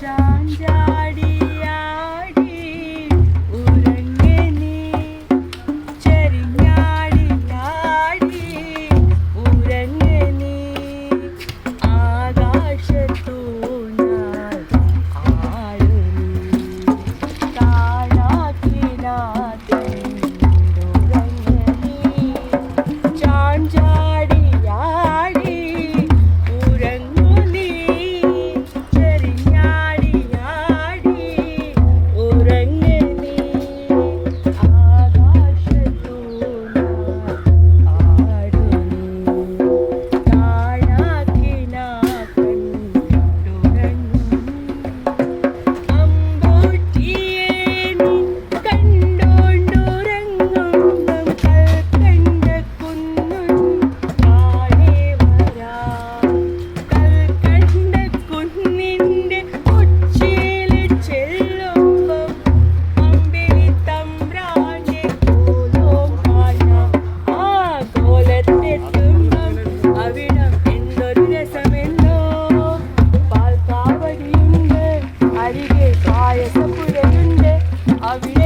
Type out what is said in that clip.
ചാഞ്ചാടി Avige, Kaya, Sapure, Dünde, Avige.